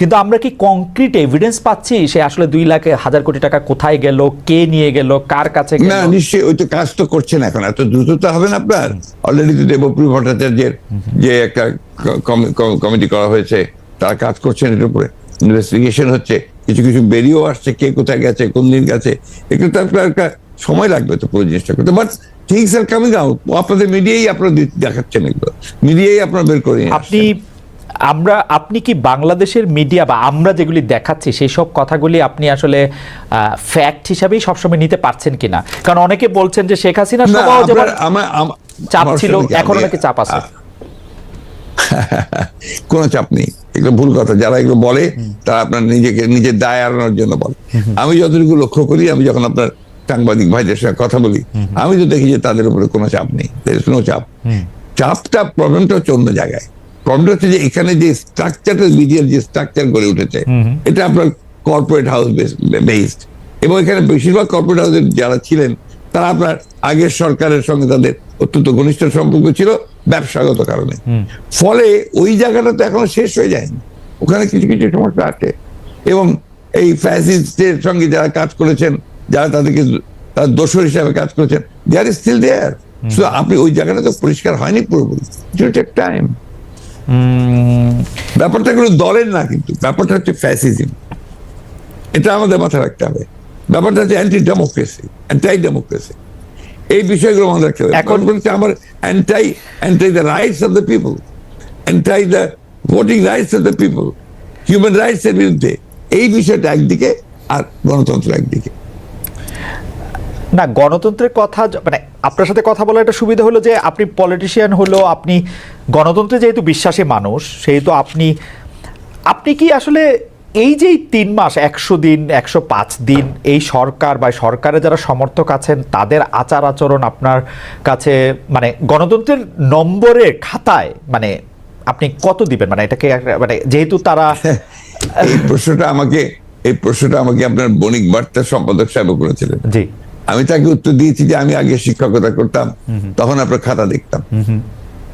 কিন্তু আমরা কি কংক্রিট এভিডেন্স পাচ্ছি? সে আসলে দুই লাখ হাজার কোটি টাকা কোথায় গেল? কে নিয়ে গেল? কার কাছে না নিশ্চয়ই ওই তো কাজ তো করছেন এখন। এত দ্রুত তো হবে না আপনার? অলরেডি তো দেবপ্রিয় ভট্টাচার্যের যে একটা কমিটি করা হয়েছে তারা কাজ করছেন এর উপরে। ইনভেস্টিগেশন হচ্ছে কিছু কিছু বেরিয়েও আসছে কে কোথায় গেছে কোন দিন গেছে। একটু আপনার একটা সময় লাগবে তো পুরো জিনিসটা করতে। But things are coming out আপনাদের মিডিয়াই আপনারা দেখাচ্ছেন এগুলো। মিডিয়াই আপনারা বের করে আপনি। আমরা আপনি কি বাংলাদেশের মিডিয়া বা আমরা যেগুলি দেখাচ্ছি সেই সব কথাগুলি আপনি আসলে ফ্যাক্ট হিসাবেই সবসময় নিতে পারছেন কিনা? কারণ অনেকে বলছেন যে শেখ হাসিনা চাপ ছিল এখন আপনি- নাকি চাপ আছে। কোনো চাপ নেই। এগুলো ভুল কথা। যারা এগুলো বলে তারা আপনার নিজেকে নিজের দায় এড়ানোর জন্য বলে। আমি যতটুকু লক্ষ্য করি আমি যখন আপনার সাংবাদিক ভাইদের সঙ্গে কথা বলি আমি তো দেখি যে তাদের উপরে কোনো চাপ নেই। চাপ। চাপটা প্রবলেমটা হচ্ছে অন্য জায়গায়। হচ্ছে যে এখানে যে স্ট্রাকচারটা মিডিয়ার যে স্ট্রাকচার গড়ে উঠেছে এটা আপনার কর্পোরেট হাউস বেসড এবং এখানে বেশিরভাগ কর্পোরেট হাউসের যারা ছিলেন তারা আপনার আগের সরকারের সঙ্গে তাদের অত্যন্ত ঘনিষ্ঠ সম্পর্ক ছিল ব্যবসাগত কারণে। ফলে ওই জায়গাটা তো এখনও শেষ হয়ে যায়নি। ওখানে কিছু কিছু সমস্যা আছে। এবং এই ফ্যাসিস্টের সঙ্গে যারা কাজ করেছেন যারা তাদেরকে তার দোষর হিসাবে কাজ করেছেন দে আর স্টিল দেয়ার আপনি ওই জায়গাটা তো পরিষ্কার হয়নি পুরোপুরি। টাইম ব্যাপারটা কোনো দলের না কিন্তু ব্যাপারটা হচ্ছে ফ্যাসিজম এটা আমাদের মাথায় রাখতে হবে। ব্যাপারটা হচ্ছে অ্যান্টি ডেমোক্রেসি অ্যান্টাই ডেমোক্রেসি এই বিষয়গুলো আমাদের রাখতে হবে। এখন- এখন বলছে আমার anti anti the rights of the people anti the voting rights of the people human rights এর বিরুদ্ধে। এই বিষয়টা একদিকে আর গণতন্ত্র একদিকে। না গণতন্ত্রের কথা মানে আপনার সাথে কথা বলার একটা সুবিধা হলো যে আপনি পলিটিশিয়ান হলো আপনি গণতন্ত্রে যেহেতু বিশ্বাসী মানুষ সেহেতু আপনি আপনি কি আসলে এই যে তিন মাস একশো দিন একশো পাঁচ দিন এই সরকার বা সরকারের যারা সমর্থক আছেন তাদের আচার আচরণ আপনার কাছে মানে গণতন্ত্রের নম্বরের খাতায় মানে আপনি কত দিবেন? মানে এটাকে মানে যেহেতু তারা এই প্রশ্নটা আমাকে এই প্রশ্নটা আমাকে আপনার বণিক বার্তা সম্পাদক সাহেব করেছিলেন। জি। আমি তাকে উত্তর দিয়েছি যে আমি আগে শিক্ষকতা করতাম তখন আপনার খাতা দেখতাম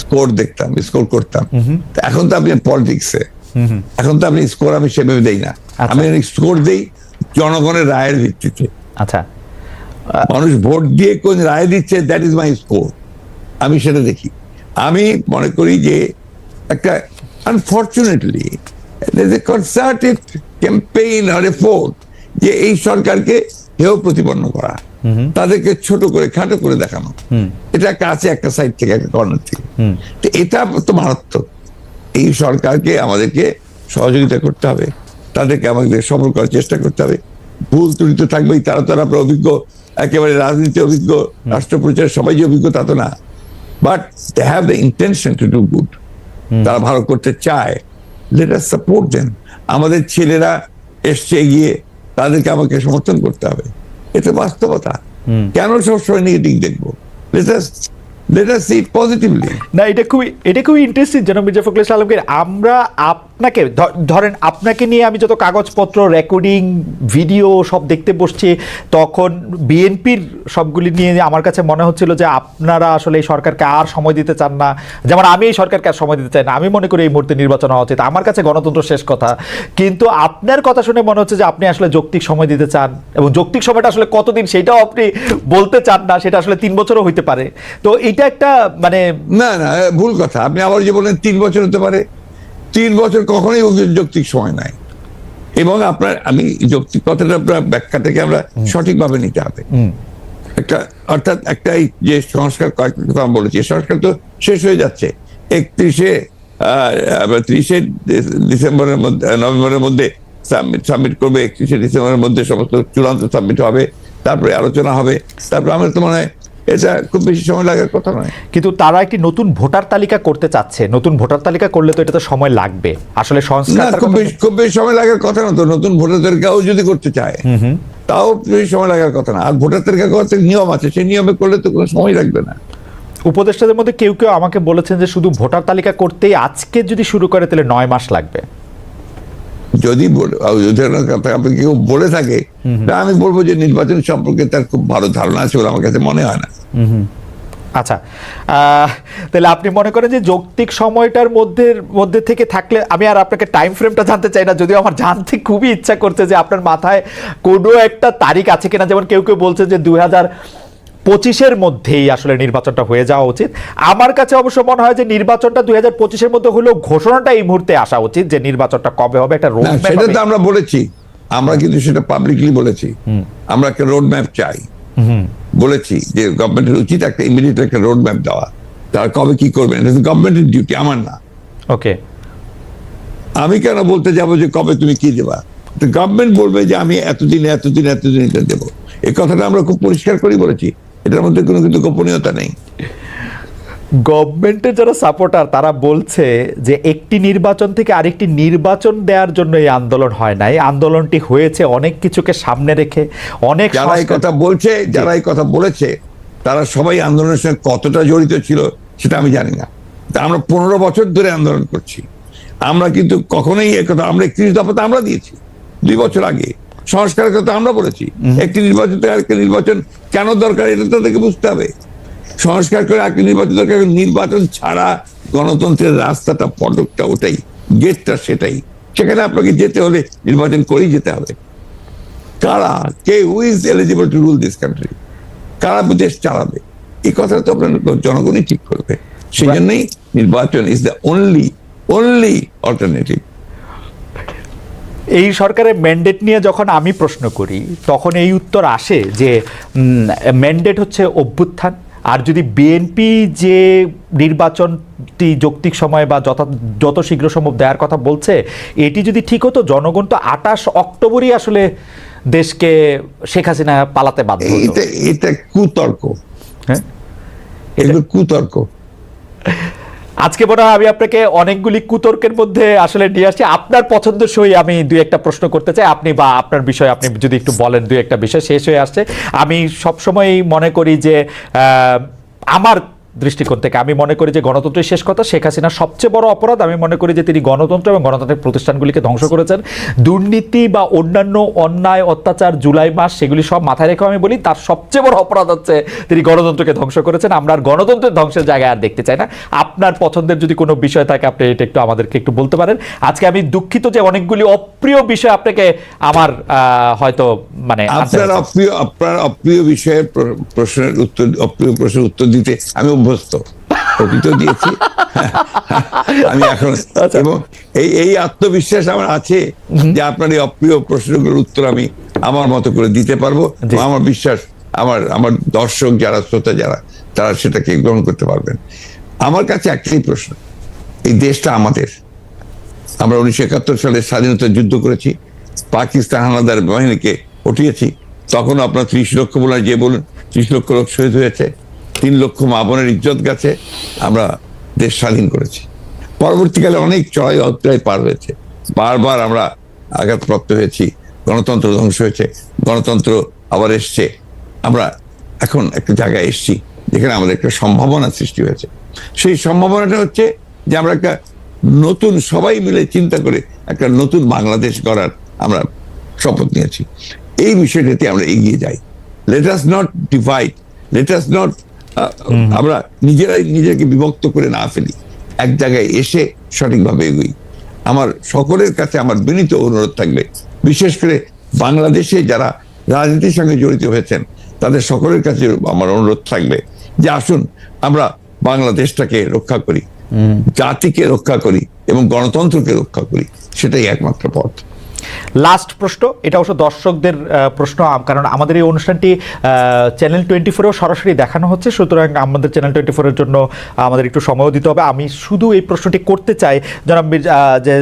স্কোর দেখতাম স্কোর করতাম। এখন তো আপনি পলিটিক্সে এখন তো আপনি স্কোর আমি সেভাবে দেই না। আচ্ছা। আমি স্কোর দেই জনগণের রায়ের ভিত্তিতে। আচ্ছা। মানুষ ভোট দিয়ে কোন রায় দিচ্ছে দ্যাট ইজ মাই স্কোর আমি সেটা দেখি। আমি মনে করি যে একটা আনফর্চুনেটলি কনসার্টেড ক্যাম্পেইন আর এফোর্ট যে এই সরকারকে হেয় প্রতিপন্ন করা। তাদেরকে ছোট করে খাটো করে দেখানো। এটা আছে একটা সাইড থেকে একটা কর্নার থেকে। তো এটা তো মারাত্মক। এই সরকারকে আমাদেরকে সহযোগিতা করতে হবে। তাদেরকে আমাদের সফল করার চেষ্টা করতে হবে। ভুল ত্রুটি তো থাকবেই তারা তো আর আপনার অভিজ্ঞ একেবারে রাজনীতি অভিজ্ঞ রাষ্ট্র রাষ্ট্রপ্রচার সবাই যে অভিজ্ঞ তা তো না। But they have the intention to do good তারা ভালো করতে চায়। লেট আস সাপোর্ট দেন আমাদের ছেলেরা এসছে গিয়ে তাদেরকে আমাকে সমর্থন করতে হবে। এটা বাস্তবতা। কেন সবসময় নেগেটিভ দেখব? সি পজিটিভলি না এটা খুবই এটা খুবই ইন্টারেস্টিং যেন মির্জা ফখরুল ইসলাম আলমগীর। আমরা আপনাকে ধরেন আপনাকে নিয়ে আমি যত কাগজপত্র রেকর্ডিং ভিডিও সব দেখতে বসছি, তখন বিএনপির সবগুলি নিয়ে আমার কাছে মনে হচ্ছিল যে আপনারা আসলে এই সরকারকে আর সময় দিতে চান না। যেমন আমি এই সরকারকে আর সময় দিতে চাই না। আমি মনে করি এই মুহূর্তে নির্বাচন হওয়া উচিত। আমার কাছে গণতন্ত্র শেষ কথা। কিন্তু আপনার কথা শুনে মনে হচ্ছে যে আপনি আসলে যৌক্তিক সময় দিতে চান এবং যৌক্তিক সময়টা আসলে কতদিন সেটাও আপনি বলতে চান না, সেটা আসলে তিন বছরও হইতে পারে। তো এটা একটা মানে না না ভুল কথা। আপনি আবার যে তিন বছর হতে পারে। তিন বছর কখনোই যৌক্তিক সময় নাই। এবং আপনার আমি যৌক্তিক কথাটা আপনার ব্যাখ্যাটাকে আমরা সঠিকভাবে নিতে হবে। একটা অর্থাৎ একটা যে সংস্কার কয়েকটা কথা বলেছি সংস্কার তো শেষ হয়ে যাচ্ছে। একত্রিশে ত্রিশে ডিসেম্বরের মধ্যে নভেম্বরের মধ্যে সাবমিট সাবমিট করবে একত্রিশে ডিসেম্বরের মধ্যে সমস্ত চূড়ান্ত সাবমিট হবে তারপরে আলোচনা হবে। তারপরে আমার তো মনে হয় এটা খুব বেশি সময় লাগার কথা নয়। কিন্তু তারা একটি নতুন ভোটার তালিকা করতে চাচ্ছে। নতুন ভোটার তালিকা করলে তো এটা তো সময় লাগবে। আসলে সংস্কার খুব বেশি খুব বেশি সময় লাগার কথা না তো। নতুন ভোটার তালিকাও যদি করতে চায় তাও বেশি সময় লাগার কথা না। আর ভোটার তালিকা করতে নিয়ম আছে। সেই নিয়মে করলে তো কোনো সময় লাগবে না। উপদেষ্টাদের মধ্যে কেউ কেউ আমাকে বলেছেন যে শুধু ভোটার তালিকা করতেই আজকে যদি শুরু করে তাহলে নয় মাস লাগবে। যদি বলে- আর কথা আপনি কেউ বলে থাকে তা আমি বলব যে নির্বাচন সম্পর্কে তার খুব ভালো ধারণা আছে বলে আমার কাছে মনে হয় না। আচ্ছা তাহলে আপনি মনে করেন যে যৌক্তিক সময়টার মধ্যে মধ্যে থেকে থাকলে আমি আর আপনাকে টাইম ফ্রেমটা জানতে চাই না যদিও আমার জানতে খুবই ইচ্ছা করছে যে আপনার মাথায় কোনো একটা তারিখ আছে কিনা যেমন কেউ কেউ বলছে যে দুই হাজার পঁচিশের মধ্যেই আসলে নির্বাচনটা হয়ে যাওয়া উচিত। আমার কাছে অবশ্য মনে হয় যে নির্বাচনটা দুই হাজার পঁচিশের মধ্যে হলেও ঘোষণাটা এই মুহূর্তে আসা উচিত যে নির্বাচনটা কবে হবে একটা রোড সেটা তো আমরা বলেছি। আমরা কিন্তু সেটা পাবলিকলি বলেছি। আমরা একটা রোড ম্যাপ চাই বলেছি যে গভর্নমেন্টের উচিত একটা ইমিডিয়েট একটা রোড ম্যাপ দেওয়া। তারা কবে কি করবেন? এটা গভর্নমেন্টের ডিউটি আমার না। ওকে। আমি কেন বলতে যাব যে কবে তুমি কি দেবা? গভর্নমেন্ট বলবে যে আমি এতদিন এতদিন এতদিন এটা দেবো। এই কথাটা আমরা খুব পরিষ্কার করে বলেছি। এটার মধ্যে কোনো কিন্তু গোপনীয়তা নেই। গভর্নমেন্টের যারা সাপোর্টার তারা বলছে যে একটি নির্বাচন থেকে আরেকটি নির্বাচন দেওয়ার জন্য এই আন্দোলন হয় নাই। আন্দোলনটি হয়েছে অনেক কিছুকে সামনে রেখে অনেক যারা এই কথা বলছে যারা এই কথা বলেছে তারা সবাই আন্দোলনের সঙ্গে কতটা জড়িত ছিল সেটা আমি জানি না। আমরা পনেরো বছর ধরে আন্দোলন করছি। আমরা কিন্তু কখনোই এ কথা আমরা একত্রিশ দফা তো আমরা দিয়েছি। দুই বছর আগে। সংস্কারের কথা আমরা বলেছি। একটি নির্বাচন থেকে আরেকটি নির্বাচন কেন দরকার এটা তাদেরকে বুঝতে হবে। সংস্কার করে আরেকটি নির্বাচন দরকার নির্বাচন ছাড়া গণতন্ত্রের রাস্তাটা পটকটা ওটাই গেটটা সেটাই। সেখানে আপনাকে যেতে হলে নির্বাচন করেই যেতে হবে। কারা কে who is eligible to rule this country কারা দেশ চালাবে? এই কথাটা তো আপনার জনগণই ঠিক করবে। সেই জন্যই নির্বাচন is the only only alternative এই সরকারের ম্যান্ডেট নিয়ে যখন আমি প্রশ্ন করি তখন এই উত্তর আসে যে ম্যান্ডেট হচ্ছে অভ্যুত্থান। আর যদি বিএনপি যে নির্বাচনটি যৌক্তিক সময় বা যত যত শীঘ্র সম্ভব দেওয়ার কথা বলছে এটি যদি ঠিক হতো জনগণ তো আঠাশ অক্টোবরই আসলে দেশকে শেখ হাসিনা পালাতে বাধ্য এটা এটা কুতর্ক। হ্যাঁ? এগুলো কুতর্ক। আজকে মনে আমি আপনাকে অনেকগুলি কুতর্কের মধ্যে আসলে নিয়ে আসছি। আপনার পছন্দসই আমি দুই একটা প্রশ্ন করতে চাই। আপনি বা আপনার বিষয় আপনি যদি একটু বলেন দুই একটা বিষয়, শেষ হয়ে আসছে। আমি সবসময় মনে করি যে আমার দৃষ্টিকোণ থেকে। আমি মনে করি যে গণতন্ত্রের শেষ কথা শেখ হাসিনার সবচেয়ে বড় অপরাধ। আমি মনে করি যে তিনি গণতন্ত্র এবং গণতান্ত্রিক প্রতিষ্ঠানগুলিকে ধ্বংস করেছেন। দুর্নীতি বা অন্যান্য অন্যায় অত্যাচার জুলাই মাস সেগুলি সব মাথায় রেখে আমি বলি তার সবচেয়ে বড় অপরাধ হচ্ছে তিনি গণতন্ত্রকে ধ্বংস করেছেন। আমরা আর গণতন্ত্রের ধ্বংসের জায়গায় আর দেখতে চাই না। আপনার পছন্দের যদি কোনো বিষয় থাকে আপনি এটা একটু আমাদেরকে একটু বলতে পারেন। আজকে আমি দুঃখিত যে অনেকগুলি অপ্রিয় বিষয় আপনাকে আমার আহ, হয়তো মানে আপনার। অপ্রিয় আপনার অপ্রিয় বিষয়ের প্রশ্নের উত্তর অপ্রিয় প্রশ্নের উত্তর দিতে আমি অভ্যস্ত অতীত দিয়েছি। আমি এখন আচ্ছা। এবং এই এই আত্মবিশ্বাস আমার আছে যে আপনার এই অপ্রিয় প্রশ্নগুলোর উত্তর আমি আমার মতো করে দিতে পারব। আমার বিশ্বাস আমার আমার দর্শক যারা শ্রোতা যারা তারা সেটাকে গ্রহণ করতে পারবেন। আমার কাছে একটাই প্রশ্ন এই দেশটা আমাদের। আমরা উনিশশো একাত্তর সালে স্বাধীনতা যুদ্ধ করেছি পাকিস্তান হানাদার বাহিনীকে উঠিয়েছি তখন আপনার ত্রিশ লক্ষ বলে যে বলুন ত্রিশ লক্ষ লোক শহীদ হয়েছে। তিন লক্ষ মা বোনের ইজ্জত গেছে, আমরা দেশ স্বাধীন করেছি। পরবর্তীকালে অনেক চড়াই অধ্যায় পার হয়েছে। বারবার আমরা আঘাতপ্রাপ্ত হয়েছি, গণতন্ত্র ধ্বংস হয়েছে, গণতন্ত্র আবার এসছে। আমরা এখন একটা জায়গায় এসছি, যেখানে আমাদের একটা সম্ভাবনা সৃষ্টি হয়েছে। সেই সম্ভাবনাটা হচ্ছে যে আমরা একটা নতুন, সবাই মিলে চিন্তা করে একটা নতুন বাংলাদেশ গড়ার আমরা শপথ নিয়েছি। এই বিষয়টাতে আমরা এগিয়ে যাই। Let us not divide let us not আমরা নিজেরাই নিজেকে বিভক্ত করে না ফেলি। এক জায়গায় এসে সঠিকভাবে এগোই। আমার সকলের কাছে আমার বিনীত অনুরোধ থাকবে বিশেষ করে বাংলাদেশে যারা রাজনীতির সঙ্গে জড়িত হয়েছেন তাদের সকলের কাছে আমার অনুরোধ থাকবে যে আসুন আমরা বাংলাদেশটাকে রক্ষা করি জাতিকে রক্ষা করি এবং গণতন্ত্রকে রক্ষা করি সেটাই একমাত্র পথ। লাস্ট প্রশ্ন, এটা অবশ্য দর্শকদের প্রশ্ন কারণ আমাদের এই অনুষ্ঠানটি চ্যানেল টোয়েন্টি ফোরেও সরাসরি দেখানো হচ্ছে, সুতরাং আমাদের চ্যানেল টোয়েন্টি ফোরের জন্য আমাদের একটু সময়ও দিতে হবে। আমি শুধু এই প্রশ্নটি করতে চাই, জনাব যে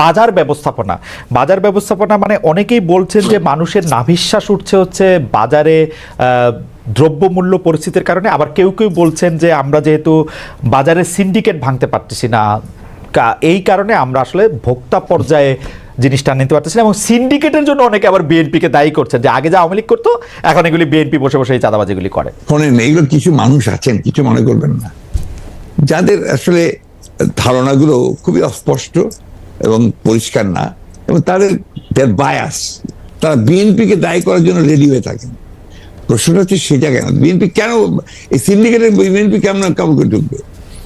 বাজার ব্যবস্থাপনা। বাজার ব্যবস্থাপনা মানে অনেকেই বলছেন যে মানুষের নাভিশ্বাস উঠছে হচ্ছে বাজারে দ্রব্যমূল্য পরিস্থিতির কারণে। আবার কেউ কেউ বলছেন যে আমরা যেহেতু বাজারে সিন্ডিকেট ভাঙতে পারতেছি না এই কারণে আমরা আসলে ভোক্তা পর্যায়ে জিনিসটা নিতে পারতেছি এবং সিন্ডিকেটের জন্য অনেকে আবার বিএনপিকে দায়ী করছেন যে আগে যা আওয়ামী লীগ করতো, এখন এগুলি বিএনপি বসে বসে এই চাঁদাবাজিগুলি করে। শোনেন, এগুলো কিছু মানুষ আছেন, কিছু মনে করবেন না। যাদের আসলে ধারণাগুলো খুবই অস্পষ্ট এবং পরিষ্কার না, এবং তাদের বায়াস তারা বিএনপিকে দায়ী করার জন্য রেডি হয়ে থাকেন। প্রশ্নটা হচ্ছে সেটা কেন? বিএনপি কেন, এই সিন্ডিকেটের বিএনপি কেমন কাম করে ঢুকবে?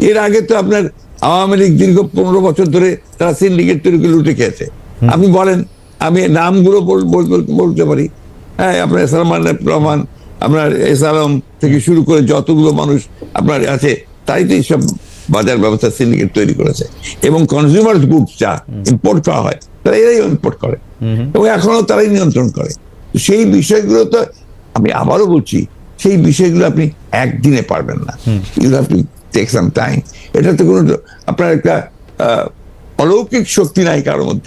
এর আগে তো আপনার আওয়ামী লীগ দীর্ঘ পনেরো বছর ধরে তারা সিন্ডিকেট তৈরি করে লুটে খেয়েছে। আপনি বলেন আমি নামগুলো বল- বল- বল- বলতে পারি। হ্যাঁ আপনার সালমান রহমান আপনার এস আলম থেকে শুরু করে যতগুলো মানুষ আপনার আছে তাই তো এইসব বাজার ব্যবস্থা সিন্ডিকেট তৈরি করেছে। এবং কনজিউমার গুডস যা ইম্পোর্ট করা হয় তারা এরাই ইম্পোর্ট করে। এবং এখনও তারাই নিয়ন্ত্রণ করে। সেই বিষয়গুলো তো আমি আবারও বলছি সেই বিষয়গুলো আপনি একদিনে পারবেন না। You have to take some time এটা তো কোনো আপনার একটা অলৌকিক শক্তি নাই কারোর মধ্যে।